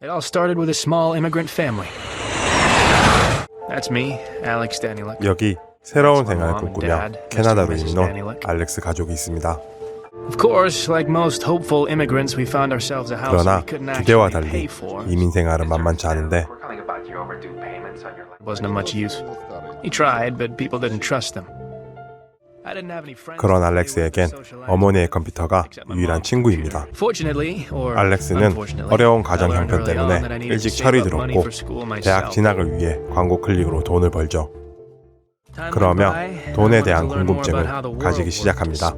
It all started with a small immigrant family. That's me, Alex Daniluk. 여기 새로운 생활을 꿈꾸며 캐나다로 이민 온 알렉스 가족이 있습니다. Of course, like most hopeful immigrants, we found ourselves a house 그러나 we couldn't 기대와 actually pay 달리 for. 이민 생활은 만만치 않은데 Wasn't of much use. He tried, but people didn't trust him. 그런 알렉스에겐 어머니의 컴퓨터가 유일한 친구입니다. 알렉스는 어려운 가정 형편 때문에 일찍 철이 들었고 대학. 진학을 위해 광고 클릭으로 돈을 벌죠. 그러며 돈에 대한 궁금증을 가지기 시작합니다.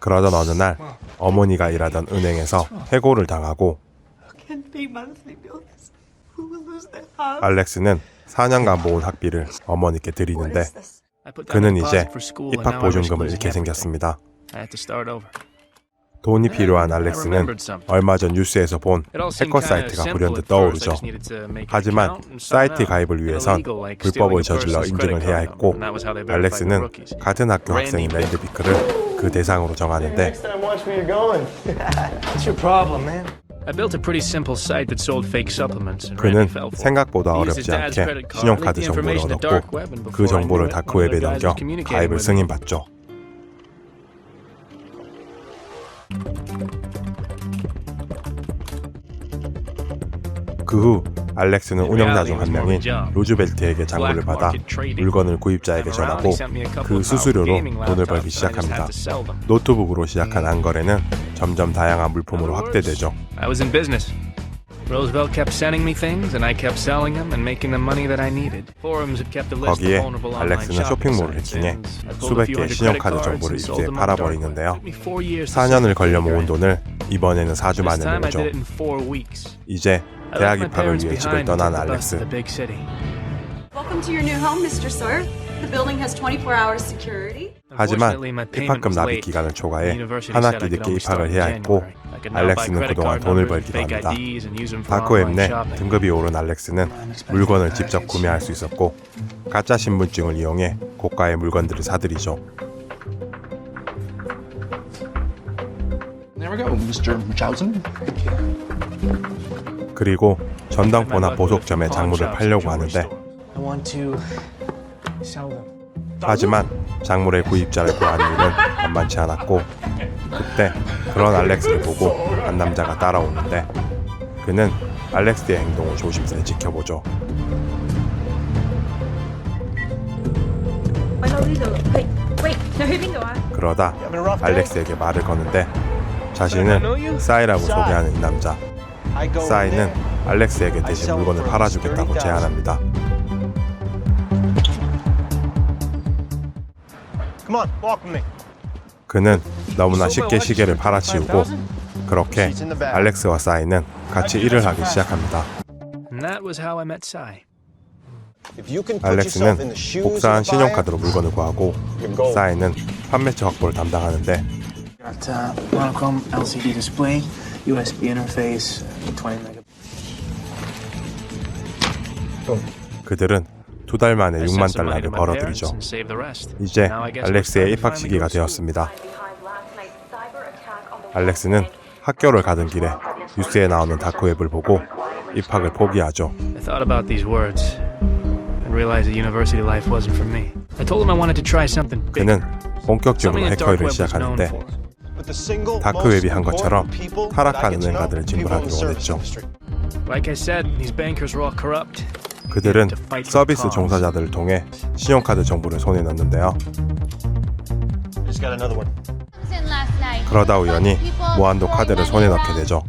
그러던 어느 날 어머니가 일하던 은행에서 해고를 당하고 알렉스는 4년간 모은 학비를 어머니께 드리는데 그는 이제 입학 보증금을 잃게. 생겼습니다. 돈이 필요한 알렉스는 얼마 전 뉴스에서 본 해커 사이트가 불현듯 떠오르죠. 하지만 사이트. 가입을 위해선 불법을 저질러 인증을 해야 했고 알렉스는. 같은 학교 학생인 Randy 랜드 비크를 그 대상으로 정하는데 time watch where you're going. What's your problem, man? I built a pretty simple site that sold fake supplements, and 그는. 생각보다 He used his 어렵지 않게 credit card, 신용카드 정보를 information to dark 얻었고 그 정보를 다크웹에 넘겨 가입을 with him. 승인받죠. 그 후 알렉스는 운영자 중 한 명인 로즈벨트에게 장부를 받아 물건을 구입자에게 전하고 그 수수료로 돈을 벌기 시작합니다. 노트북으로 시작한 안거래는 점점 다양한 물품으로 확대되죠. I was in business. Roosevelt kept sending me things, and I kept selling them and making the money that I needed. Forums had kept a list of 거기에 알렉스는 쇼핑몰을 해킹해 수백 개의 신용카드 정보를 입수해. 팔아버리는데요. Took me four years to 4년을 set 걸려 모은 돈을 이번에는 4주 This 만에 모으죠. 이제 대학 입학을 위해 집을 떠난 알렉스. the big city. Welcome to your new home, Mr. Sawyer. The building has 24 hours security. 하지만 입학금 납입. 기간을 The 초과해 university 한 학기 늦게 입학을 해야 했고 알렉스는 그동안 돈을 벌기도 합니다. 다크웹 online 내. 등급이 오른 알렉스는 물건을 직접 구매할 수 있었고 가짜 신분증을 이용해 고가의 물건들을 사들이죠. 그리고 전당포나 보석점에 작물을 팔려고 하는데 I want to sell them. 하지만 작물의 구입자를 구하는 일은 만만치 않았고 그때 그런 알렉스를 보고 한 남자가 따라오는데 그는 알렉스의 행동을 조심스레 지켜보죠. 그러다 알렉스에게 말을 거는데 자신은 싸이라고 소개하는 이 남자 싸이는 알렉스에게 대신 물건을 팔아주겠다고 제안합니다. 그는 너무나 쉽게 시계를 팔아치우고 그렇게 알렉스와 싸이는 같이 일을 하기 시작합니다. 알렉스는 복사한 신용카드로 물건을 구하고 싸이는 판매처 확보를 담당하는데 Got uh, monochrome LCD display, USB interface, 20 meg. 그들은 두 달 만에 I 6만 sent some money 달러를 벌어들이죠. 이제 알렉스의 입학 시기가. 되었습니다. 알렉스는 학교를 가던 길에 뉴스에 나오는 다크웹을 보고 입학을 포기하죠. I thought about these words and realized that university life wasn't for me. I told him I wanted to try something big. 그는 본격적으로 known 시작하는데 다크웹이 한 것처럼 타락한 은행가들을 service 원했죠. 그들은 서비스 종사자들을 통해 신용카드 정보를 손에 넣는데요. 그러다 우연히 무한도 카드를 손에 넣게 되죠.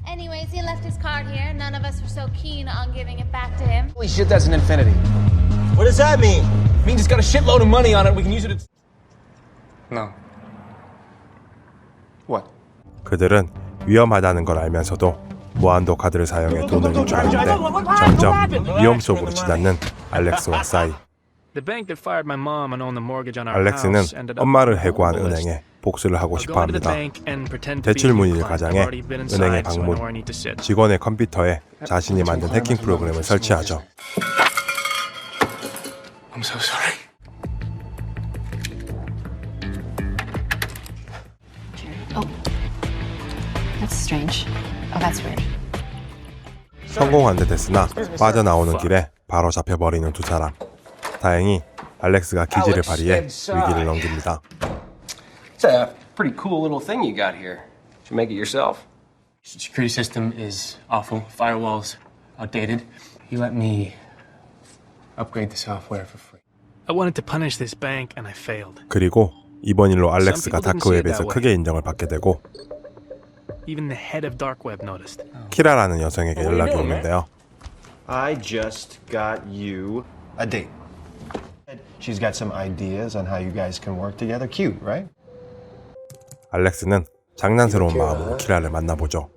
What does that mean? It means it's got a shitload of money on it. We can use it. No. 그들은 위험하다는 걸 알면서도 무한도 카드를 사용해 돈을 유출하는데 점점 위험 속으로 치닫는 알렉스와 싸이. 알렉스는 엄마를 해고한. 은행에 복수를 하고 싶어 합니다. 대출 문의를. 가장해 I 방문. 직원의 컴퓨터에 자신이 만든 해킹 프로그램을 설치하죠. I'm so sorry. That's strange. Oh, that's weird. 성공한 듯 했으나 빠져나오는 길에 바로 잡혀버리는 두 사람. 다행히 알렉스가 기지를 발휘해 위기를 넘깁니다. It's a pretty cool little thing you got here. Did you make it yourself? Security system is awful. Firewalls outdated. You let me upgrade the software for free. I wanted to punish this bank and I failed. 그리고 이번 일로 알렉스가 다크웹에서 크게 인정을 받게 되고 Even the head of dark web noticed. 키라라는 여성에게 연락이 오는데요. I just got you a date. She's got some ideas on how you guys can work together. Cute, right? 알렉스는 장난스러운 마음으로 키라를 만나보죠.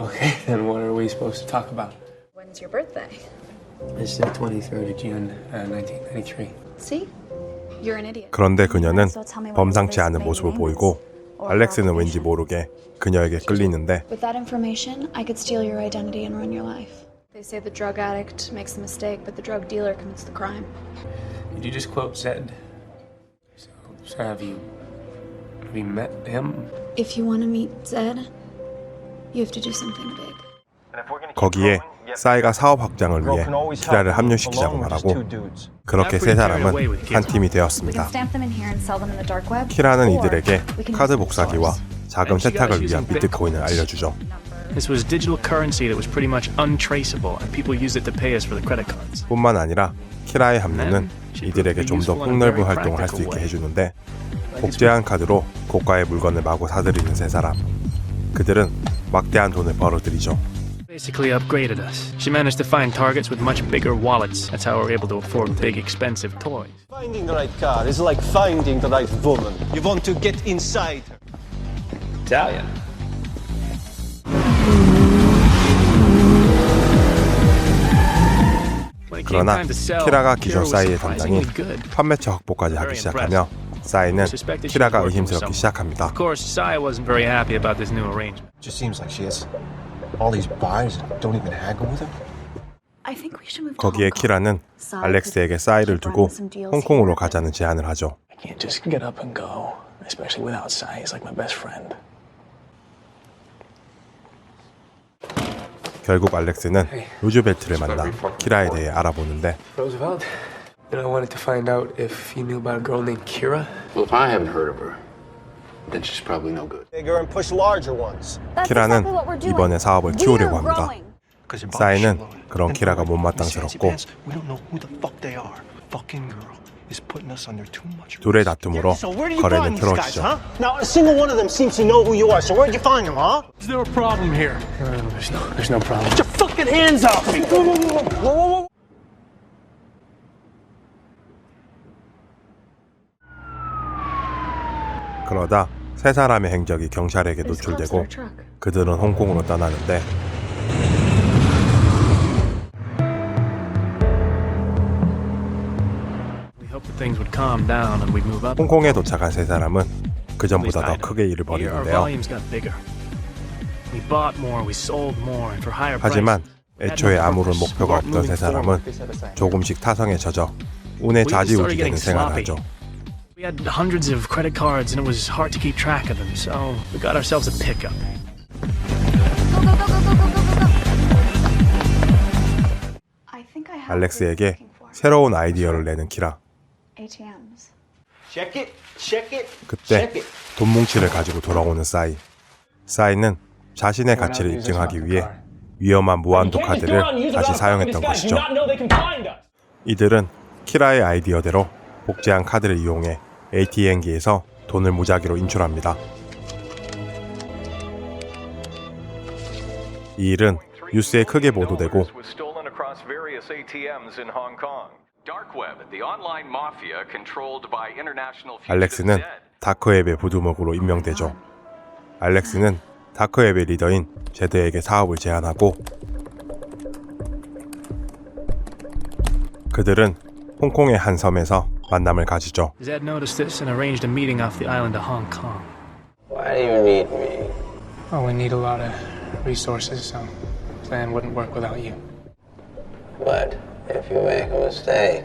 Okay, then what are we supposed to talk about? When's your birthday? It's the 23rd of June, uh, 1993. See? You're an idiot. 그런데 그녀는 범상치 않은 모습을 보이고 알렉스는 왠지 모르게 그녀에게 끌리는데 With that information, I could steal your identity and ruin your life. They say the drug addict makes the mistake, but the drug dealer commits the crime. Did you just quote Zed? So, so have you have you met him? If you want to meet Zed, you have to do something big. 거기에 싸이가 사업 확장을 위해 키라를 합류시키자고 말하고 그렇게 세 사람은 한 팀이 되었습니다. 키라는 이들에게 카드 복사기와. 자금 세탁을 위한 비트코인을 알려주죠. This was digital currency that was pretty much untraceable, and people used it to pay us for the credit cards. 뿐만 아니라 키라의 합류는 이들에게 좀 더 폭넓은 활동을 할 수 있게 해주는데 복제한 카드로 고가의 물건을 마구 사들이는 세 사람. 그들은 막대한 돈을 벌어들이죠. Basically upgraded us. She managed to find targets with much bigger wallets. That's how we're able to afford big, expensive toys. Finding the right car is like finding the right woman. You want to get inside her. Italian. When it came 그러나 time to sell, 키라가 Kira 기존 was 싸이의 담당이 surprisingly good. 판매처 확보까지 하기 시작하며 싸이는 키라가 의심스럽기 시작합니다. Of course, Sai wasn't very happy about this new arrangement. Just seems like she has All these don't even haggle with 거기에 Hong Kong. 키라는 알렉스에게 싸이를 keep 두고 홍콩으로. 가자는 제안을 하죠. I can't just get up and go, especially without Sai. He's like my best friend. 결국 알렉스는 루즈벨트를 만나 키라에 대해 알아보는데 Roosevelt. And I wanted to find out if you knew about a girl named Kira. Well, if I haven't heard of her, then she's probably no good. Bigger and push larger ones. 키라는 이번에 사업을 키우려고 합니다. 싸이는 그런 키라가 못마땅스럽고 We don't know who the fuck they are. Fucking girl is putting us under too much. 둘의 다툼으로 So where do you 거래는 find these guys, 틀어지죠. huh? Now, a single one of them seems to know who you are. So where'd you find them, huh? Is there a problem here? No, no, there's no, there's no problem. Get your fucking hands off me! Whoa, whoa, whoa, whoa, whoa, whoa. 그러다 세 사람의 행적이 경찰에게 노출되고. 그들은 홍콩으로 떠나는데. 홍콩에 도착한 세 사람은 그 At least 전보다 I 더. 크게 일을 벌이는데요. 하지만. 애초에 아무런 목표가 없던 세 사람은 조금씩 타성에 젖어 운에 좌지우지 되는 생활을. 하죠. We had hundreds of credit cards and it was hard to keep track of them, so we got ourselves a pickup. I think I have 알렉스에게. 새로운 아이디어를 내는 키라. ATMs. Check it, check it, 그때 check it. 돈 뭉치를 가지고 돌아오는 싸이. 싸이는 자신의 가치를 입증하기 위해 위험한 무한도 카드를 다시 사용했던 것이죠. 이들은 키라의 아이디어대로 복제한 카드를 이용해 ATM기에서 돈을 무작위로 인출합니다. 이 일은 뉴스에 크게 보도되고 알렉스는. 다크웹의 부두목으로 임명되죠. 알렉스는 다크웹의 리더인 제드에게 사업을 제안하고 그들은 홍콩의 한 섬에서 만남을 가지죠. Zed noticed this and arranged a meeting off the island of Hong Kong. Why do you need me? Oh, we need a lot of resources, so plan wouldn't work without you. But if you make a mistake,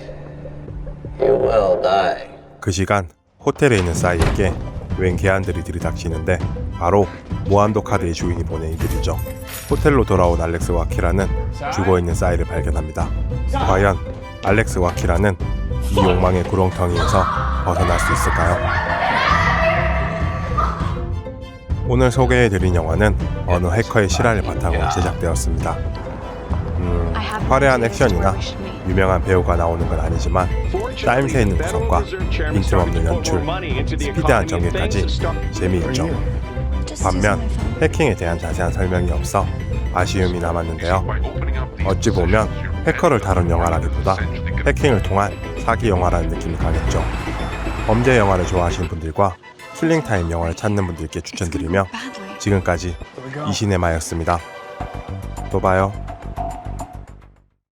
You will die. 그 시간 호텔에 있는 싸이에게 웬 개안들이 들이닥치는데 바로 무한도 카드의 주인이 보낸 이들이죠. 호텔로 돌아온 알렉스와 키라는 죽어있는 싸이를 발견합니다. 과연 알렉스와 키라는 이 욕망의 구렁텅이에서 벗어날 수 있을까요? 오늘 소개해드린 영화는 어느 해커의 실화를 바탕으로 제작되었습니다. 음, 화려한 액션이나 유명한 배우가 나오는 건 아니지만 짜임새 있는 구성과 빈틈없는 연출, 스피드한 전개까지 재미있죠. 반면 해킹에 대한 자세한 설명이 없어 아쉬움이 남았는데요. 어찌 보면 해커를 다룬 영화라기보다 해킹을 통한 사기 영화라는 느낌이 강했죠. 범죄 영화를 좋아하시는 분들과 킬링타임 영화를 찾는 분들께 추천드리며 지금까지 이시네마였습니다. 또 봐요.